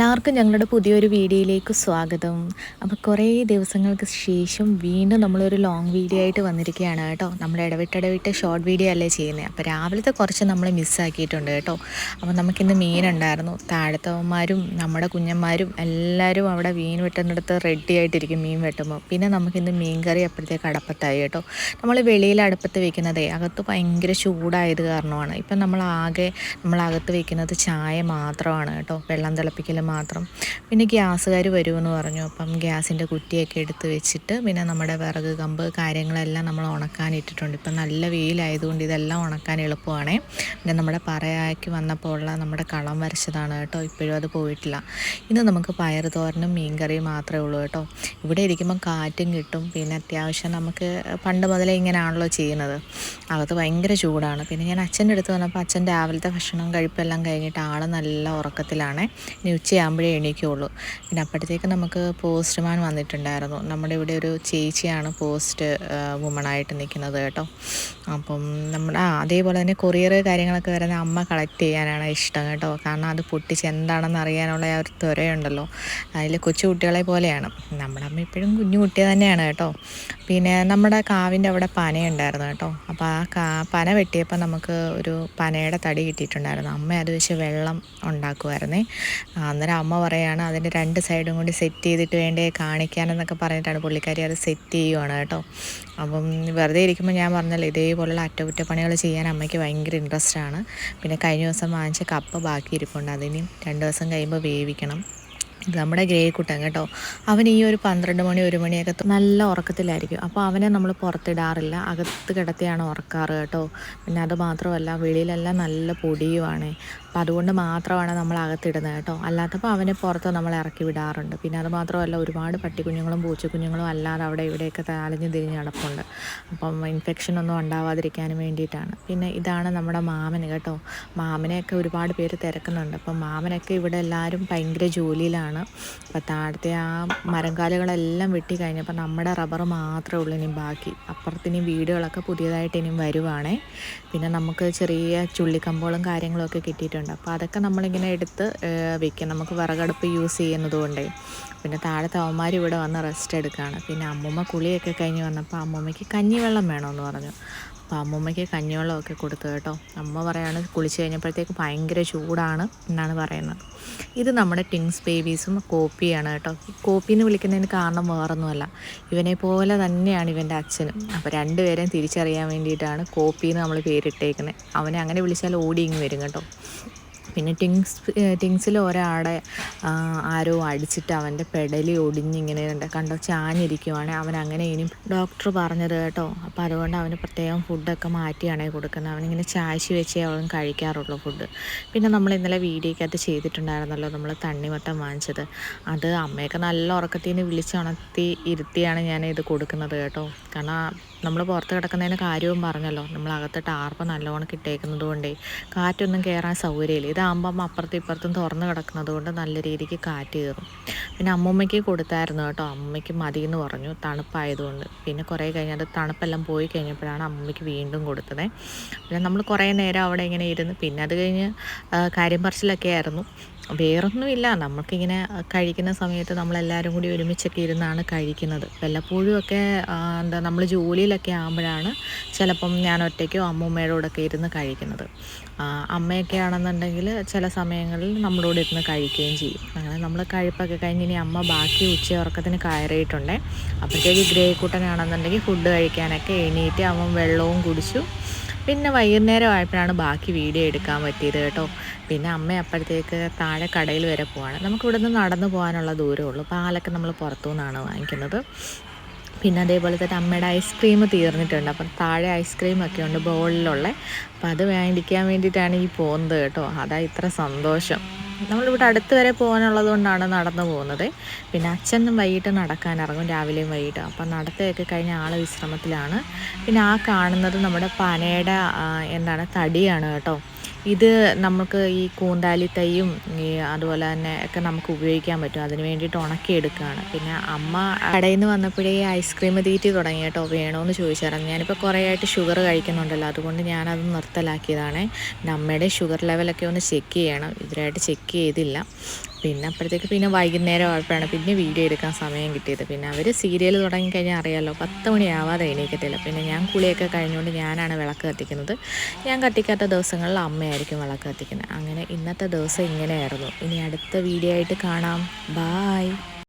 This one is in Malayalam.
എല്ലാവർക്കും ഞങ്ങളുടെ പുതിയൊരു വീഡിയോയിലേക്ക് സ്വാഗതം. അപ്പോൾ കുറേ ദിവസങ്ങൾക്ക് ശേഷം വീണ്ടും നമ്മളൊരു ലോങ് വീഡിയോ ആയിട്ട് വന്നിരിക്കുകയാണ് കേട്ടോ. നമ്മൾ ഇടവിട്ടിടവിട്ട് ഷോർട്ട് വീഡിയോ അല്ലേ ചെയ്യുന്നത് അപ്പോൾ രാവിലത്തെ കുറച്ച് നമ്മൾ മിസ്സാക്കിയിട്ടുണ്ട് കേട്ടോ. അപ്പോൾ നമുക്കിന്ന് മീനുണ്ടായിരുന്നു താഴത്തവന്മാരും നമ്മുടെ കുഞ്ഞന്മാരും എല്ലാവരും അവിടെ മീൻ വെട്ടുന്നിടത്ത് റെഡി ആയിട്ടിരിക്കും മീൻ വെട്ടുമ്പോൾ. പിന്നെ നമുക്കിന്ന് മീൻ കറി അപ്പോഴത്തേക്ക് അടപ്പത്തായി കേട്ടോ. നമ്മൾ വെളിയിൽ അടുപ്പത്ത് വെക്കുന്നതേ അകത്ത് ഭയങ്കര ചൂടായത് കാരണമാണ്. ഇപ്പം നമ്മൾ ആകെ നമ്മൾ അകത്ത് വെക്കുന്നത് ചായ മാത്രമാണ് കേട്ടോ. വെള്ളം തിളപ്പിക്കൽ മാത്രം. പിന്നെ ഗ്യാസുകാർ വരുമെന്ന് പറഞ്ഞു. അപ്പം ഗ്യാസിന്റെ കുറ്റിയൊക്കെ എടുത്ത് വെച്ചിട്ട് പിന്നെ നമ്മുടെ വിറക് കമ്പ് കാര്യങ്ങളെല്ലാം നമ്മൾ ഉണക്കാനിട്ടിട്ടുണ്ട് ഇപ്പം നല്ല വെയിലായതുകൊണ്ട് ഇതെല്ലാം ഉണക്കാൻ എളുപ്പമാണേ. പിന്നെ നമ്മുടെ പറയാക്കി വന്നപ്പോൾ ഉള്ള നമ്മുടെ കളം വരച്ചതാണ് കേട്ടോ. ഇപ്പോഴും അത് പോയിട്ടില്ല. ഇന്ന് നമുക്ക് പയർ തോരനും മീൻകറിയും മാത്രമേ ഉള്ളൂ കേട്ടോ. ഇവിടെ ഇരിക്കുമ്പം കാറ്റും കിട്ടും. പിന്നെ അത്യാവശ്യം നമുക്ക് പണ്ട് മുതലേ ഇങ്ങനെയാണല്ലോ ചെയ്യുന്നത്. അകത്ത് ഭയങ്കര ചൂടാണ്. പിന്നെ ഞാൻ അച്ഛന്റെ അടുത്ത് വന്നപ്പോൾ അച്ഛൻ രാവിലത്തെ ഭക്ഷണം കഴിപ്പെല്ലാം കഴിഞ്ഞിട്ട് ആൾ നല്ല ഉറക്കത്തിലാണ്. ഇനി ഉച്ചയാകുമ്പോഴേ എണീക്കുള്ളൂ. പിന്നെ അപ്പോഴത്തേക്ക് നമുക്ക് പോസ്റ്റ്മാൻ വന്നിട്ടുണ്ടായിരുന്നു. നമ്മുടെ ഇവിടെ ഒരു ചേച്ചിയാണ് പോസ്റ്റ് വുമണായിട്ട് നിൽക്കുന്നത് കേട്ടോ. അപ്പം നമ്മുടെ ആ അതേപോലെ തന്നെ കൊറിയർ കാര്യങ്ങളൊക്കെ വരുന്ന അമ്മ കളക്ട് ചെയ്യാനാണ് ഇഷ്ടം കേട്ടോ. കാരണം അത് പൊട്ടിച്ച് എന്താണെന്ന് അറിയാനുള്ള ആ ഒരു ത്വരയുണ്ടല്ലോ. അതിൽ കൊച്ചു കുട്ടികളെ പോലെയാണ്. നമ്മുടെ അമ്മ ഇപ്പോഴും കുഞ്ഞു കുട്ടിയെ തന്നെയാണ് കേട്ടോ. പിന്നെ നമ്മുടെ കാവിന്റെ അവിടെ പനയുണ്ടായിരുന്നു കേട്ടോ. അപ്പോൾ ആ കാ പന വെട്ടിയപ്പോൾ നമുക്ക് ഒരു പനയുടെ തടി കിട്ടിയിട്ടുണ്ടായിരുന്നു. അമ്മ അത് വെച്ച് വെള്ളം ഉണ്ടാക്കുമായിരുന്നേ അന്നേരം അമ്മ പറയാണ് അതിന്റെ രണ്ട് സൈഡും കൂടി സെറ്റ് ചെയ്തിട്ട് വേണ്ടേ കാണിക്കാനെന്നൊക്കെ പറഞ്ഞിട്ടാണ് പുള്ളിക്കാരി അത് സെറ്റ് ചെയ്യുവാണ് കേട്ടോ. അപ്പം വെറുതെ ഇരിക്കുമ്പോൾ ഞാൻ പറഞ്ഞല്ലോ ഇതേപോലുള്ള അറ്റകുറ്റപ്പണികൾ ചെയ്യാൻ അമ്മയ്ക്ക് ഭയങ്കര ഇൻട്രസ്റ്റ് ആണ്. പിന്നെ കഴിഞ്ഞ ദിവസം വാങ്ങിച്ച കപ്പ് ബാക്കി ഇരിപ്പുണ്ട്. അതിനും രണ്ട് ദിവസം കഴിയുമ്പോൾ വേവിക്കണം. നമ്മുടെ ഗ്രേക്കുട്ടൻ കേട്ടോ അവൻ ഈ ഒരു പന്ത്രണ്ട് മണി ഒരു മണിയൊക്കെ നല്ല ഉറക്കത്തിലായിരിക്കും. അപ്പോൾ അവനെ നമ്മൾ പുറത്തിടാറില്ല. അകത്ത് കിടത്തിയാണ് ഉറക്കാറ് കേട്ടോ. പിന്നെ അത് മാത്രമല്ല വെളിയിലെല്ലാം നല്ല പൊടിയുമാണ് അപ്പോൾ അതുകൊണ്ട് മാത്രമാണ് നമ്മൾ അകത്തിടുന്നത് കേട്ടോ. അല്ലാത്തപ്പോൾ അവനെ പുറത്ത് നമ്മൾ ഇറക്കി വിടാറുണ്ട്. പിന്നെ അത് മാത്രമല്ല ഒരുപാട് പട്ടിക്കുഞ്ഞുങ്ങളും പൂച്ചക്കുഞ്ഞുങ്ങളും അല്ലാതെ അവിടെ ഇവിടെയൊക്കെ അലഞ്ഞു തിരിഞ്ഞ് നടപ്പുണ്ട് അപ്പം ഇൻഫെക്ഷൻ ഒന്നും ഉണ്ടാവാതിരിക്കാനും വേണ്ടിയിട്ടാണ്. പിന്നെ ഇതാണ് നമ്മുടെ മാമന് കേട്ടോ. മാമനെയൊക്കെ ഒരുപാട് പേര് തിരക്കുന്നുണ്ട്. അപ്പം മാമനൊക്കെ ഇവിടെ എല്ലാവരും ഭയങ്കര ജോലിയിലാണ്. അപ്പോൾ താഴത്തെ ആ മരംകാലുകളെല്ലാം വെട്ടി കഴിഞ്ഞപ്പോൾ നമ്മുടെ റബ്ബർ മാത്രമേ ഉള്ളൂ ഇനി ബാക്കി. അപ്പുറത്തിനി വീടുകളൊക്കെ പുതിയതായിട്ട് ഇനിയും വരുവാണേ. പിന്നെ നമുക്ക് ചെറിയ ചുള്ളിക്കമ്പോളും കാര്യങ്ങളൊക്കെ കിട്ടിയിട്ടുണ്ട്. ഉണ്ട് അപ്പോൾ അതൊക്കെ നമ്മളിങ്ങനെ എടുത്ത് വെക്കും. നമുക്ക് വിറകടുപ്പ് യൂസ് ചെയ്യുന്നത് കൊണ്ടേ പിന്നെ താഴത്തെ അവന്മാർ ഇവിടെ വന്ന് റെസ്റ്റ് എടുക്കുകയാണ് പിന്നെ അമ്മൂമ്മ കുളിയൊക്കെ കഴിഞ്ഞ് വന്നപ്പോൾ അമ്മൂമ്മയ്ക്ക് കഞ്ഞിവെള്ളം വേണമെന്ന് പറഞ്ഞു. അപ്പോൾ അമ്മൂമ്മയ്ക്ക് കഞ്ഞിവെള്ളമൊക്കെ കൊടുത്തു കേട്ടോ. അമ്മ പറയാണ് കുളിച്ച് കഴിഞ്ഞപ്പോഴത്തേക്ക് ഭയങ്കര ചൂടാണ് എന്നാണ് പറയുന്നത്. ഇത് നമ്മുടെ ടിങ്സ് ബേബീസും കോപ്പിയാണ് കേട്ടോ. ഈ കോപ്പിന്ന് വിളിക്കുന്നതിന് കാരണം വേറൊന്നുമല്ല. ഇവനെ പോലെ തന്നെയാണ് ഇവന്റെ അച്ഛനും. അപ്പോൾ രണ്ടുപേരെയും തിരിച്ചറിയാൻ വേണ്ടിയിട്ടാണ് കോപ്പിന്ന് നമ്മൾ പേരിട്ടേക്കുന്നത്. അവനെ അങ്ങനെ വിളിച്ചാൽ ഓടി ഇങ്ങ് വരും കേട്ടോ. പിന്നെ ടിങ്സ് ടിങ്സിൽ ഒരാളെ ആരോ അടിച്ചിട്ട് അവന്റെ പെടലി ഒടിഞ്ഞിങ്ങനെ കണ്ടോ ചാഞ്ഞിരിക്കുവാണ്. അവൻ അങ്ങനെ ഇനി ഡോക്ടർ പറഞ്ഞത് കേട്ടോ. അപ്പോൾ അതുകൊണ്ട് അവന് പ്രത്യേകം ഫുഡൊക്കെ മാറ്റിയാണ് കൊടുക്കുന്നത്. അവനിങ്ങനെ ചാശി വെച്ചേ അവൻ കഴിക്കാറുള്ളൂ ഫുഡ് പിന്നെ നമ്മൾ ഇന്നലെ വീഡിയോക്കകത്ത് ചെയ്തിട്ടുണ്ടായിരുന്നല്ലോ നമ്മൾ തണ്ണിമത്തം വാങ്ങിച്ചത്. അത് അമ്മയൊക്കെ നല്ല ഉറക്കത്തിന് വിളിച്ചുണർത്തി ഇരുത്തിയാണ് ഞാൻ ഇത് കൊടുക്കുന്നത് കേട്ടോ. കാരണം നമ്മൾ പുറത്ത് കിടക്കുന്നതിന് കാര്യവും പറഞ്ഞല്ലോ. നമ്മൾ അകത്ത് ടാർപ്പ് നല്ലോണം കിട്ടേക്കുന്നത് കൊണ്ടേ കാറ്റൊന്നും കയറാൻ സൗകര്യമില്ല. ഇതാകുമ്പം അപ്പുറത്തും ഇപ്പുറത്തും തുറന്ന് കിടക്കുന്നത് കൊണ്ട് നല്ല രീതിക്ക് കാറ്റ് കയറും. പിന്നെ അമ്മൂമ്മയ്ക്ക് കൊടുത്തായിരുന്നു കേട്ടോ. അമ്മയ്ക്ക് മതി എന്ന് പറഞ്ഞു. തണുപ്പായതുകൊണ്ട്. പിന്നെ കുറേ കഴിഞ്ഞത് തണുപ്പെല്ലാം പോയി കഴിഞ്ഞപ്പോഴാണ് അമ്മയ്ക്ക് വീണ്ടും കൊടുത്തത്. പിന്നെ നമ്മൾ കുറേ നേരം അവിടെ ഇങ്ങനെ ഇരുന്ന് പിന്നെ അത് കഴിഞ്ഞ് കാര്യം പറച്ചിലൊക്കെ ആയിരുന്നു. വേറൊന്നുമില്ല. നമുക്കിങ്ങനെ കഴിക്കുന്ന സമയത്ത് നമ്മളെല്ലാവരും കൂടി ഒരുമിച്ചൊക്കെ ഇരുന്നാണ് കഴിക്കുന്നത്. വല്ലപ്പോഴും ഒക്കെ എന്താ നമ്മൾ ജോലിയിലൊക്കെ ആകുമ്പോഴാണ് ചിലപ്പം ഞാൻ ഒറ്റയ്ക്കോ അമ്മൂമ്മയുടെ കൂടെയൊക്കെ ഇരുന്ന് കഴിക്കുന്നത്. അമ്മയൊക്കെ ആണെന്നുണ്ടെങ്കിൽ ചില സമയങ്ങളിൽ നമ്മളോട് ഇരുന്ന് കഴിക്കുകയും ചെയ്യും. അങ്ങനെ നമ്മൾ കഴിപ്പൊക്കെ കഴിഞ്ഞ് ഇനി അമ്മ ബാക്കി ഉച്ച ഉറക്കത്തിന് കയറിയിട്ടുണ്ടേ. അപ്പോഴത്തേക്ക് ഗ്രേ കൂട്ടനാണെന്നുണ്ടെങ്കിൽ ഫുഡ് കഴിക്കാനൊക്കെ എണീറ്റ് അമ്മ വെള്ളവും കുടിച്ചു. പിന്നെ വൈകുന്നേരം ആയപ്പോഴാണ് ബാക്കി വീഡിയോ എടുക്കാൻ പറ്റിയത് കേട്ടോ. പിന്നെ അമ്മ അപ്പോഴത്തേക്ക് താഴെ കടയിൽ വരെ പോവാണ്. നമുക്ക് ഇവിടുന്ന് നടന്നു പോകാനുള്ള ദൂരമേ ഉള്ളൂ. പാലൊക്കെ നമ്മൾ പുറത്തു നിന്നാണ് വാങ്ങിക്കുന്നത്. പിന്നെ അതേപോലെ തന്നെ അമ്മയുടെ ഐസ്ക്രീം തീർന്നിട്ടുണ്ട്. അപ്പം താഴെ ഐസ്ക്രീമൊക്കെ ഉണ്ട് ബോളിലുള്ള അപ്പം അത് വാങ്ങിക്കാൻ വേണ്ടിയിട്ടാണ് ഈ പോകുന്നത് കേട്ടോ. അതാ ഇത്ര സന്തോഷം. നമ്മളിവിടെ അടുത്ത് വരെ പോകാനുള്ളത് കൊണ്ടാണ് നടന്നു പോകുന്നത്. പിന്നെ അച്ഛനും വൈകിട്ട് നടക്കാനിറങ്ങും രാവിലെയും വൈകിട്ട്. അപ്പം നടത്തയൊക്കെ കഴിഞ്ഞ ആൾ വിശ്രമത്തിലാണ്. പിന്നെ ആ കാണുന്നത് നമ്മുടെ പനയുടെ എന്താണ് തടിയാണ് കേട്ടോ. ഇത് നമുക്ക് ഈ കൂന്താലി തൈയും അതുപോലെ തന്നെ ഒക്കെ നമുക്ക് ഉപയോഗിക്കാൻ പറ്റും. അതിന് വേണ്ടിയിട്ട് ഉണക്കിയെടുക്കുകയാണ് പിന്നെ അമ്മ കടയിൽ നിന്ന് വന്നപ്പോഴേ ഐസ്ക്രീം തീറ്റി തുടങ്ങി കേട്ടോ. വേണമെന്ന് ചോദിച്ചായിരുന്നു. ഞാനിപ്പോൾ കുറേ ആയിട്ട് ഷുഗർ കഴിക്കുന്നുണ്ടല്ലോ. അതുകൊണ്ട് ഞാനത് നിർത്തലാക്കിയതാണ്. അമ്മയുടെ ഷുഗർ ലെവലൊക്കെ ഒന്ന് ചെക്ക് ചെയ്യണം. ഇതുവരായിട്ട് ചെക്ക് ചെയ്തില്ല. പിന്നെ അപ്പോഴത്തേക്ക് പിന്നെ വൈകുന്നേരം ആയപ്പോഴാണ് പിന്നെ വീഡിയോ എടുക്കാൻ സമയം കിട്ടിയത്. പിന്നെ അവർ സീരിയൽ തുടങ്ങിക്കഴിഞ്ഞാൽ അറിയാമല്ലോ പത്ത് മണിയാവാതെ എണീക്കത്തില്ല. പിന്നെ ഞാൻ കുളിയൊക്കെ കഴിഞ്ഞുകൊണ്ട് ഞാനാണ് വിളക്ക് കത്തിക്കുന്നത്. ഞാൻ കത്തിക്കാത്ത ദിവസങ്ങളിൽ അമ്മയായിരിക്കും വിളക്ക് കത്തിക്കുന്നത്. അങ്ങനെ ഇന്നത്തെ ദിവസം ഇങ്ങനെയായിരുന്നു. ഇനി അടുത്ത വീഡിയോ ആയിട്ട് കാണാം. ബായ്